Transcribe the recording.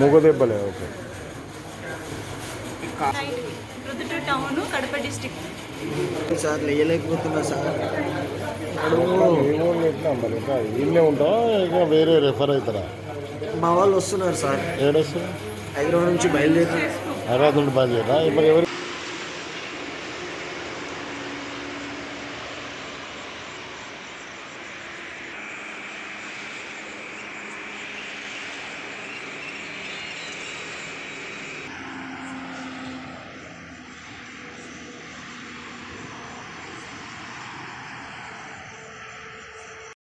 మూగదెబ్బలే okay. Proddatur town Kadapa district sir లేయలేకపోతున్నా sir. మరి ఇంకా ఈయనే వేరే రెఫర్ అవుతారా? మా వాళ్ళు వస్తున్నారు సార్. ఏడొస్తారు? హైదరాబాద్ నుంచి బయలుదేరి హైదరాబాద్ నుండి బయలుదేరా ఇప్పుడు ఎవరు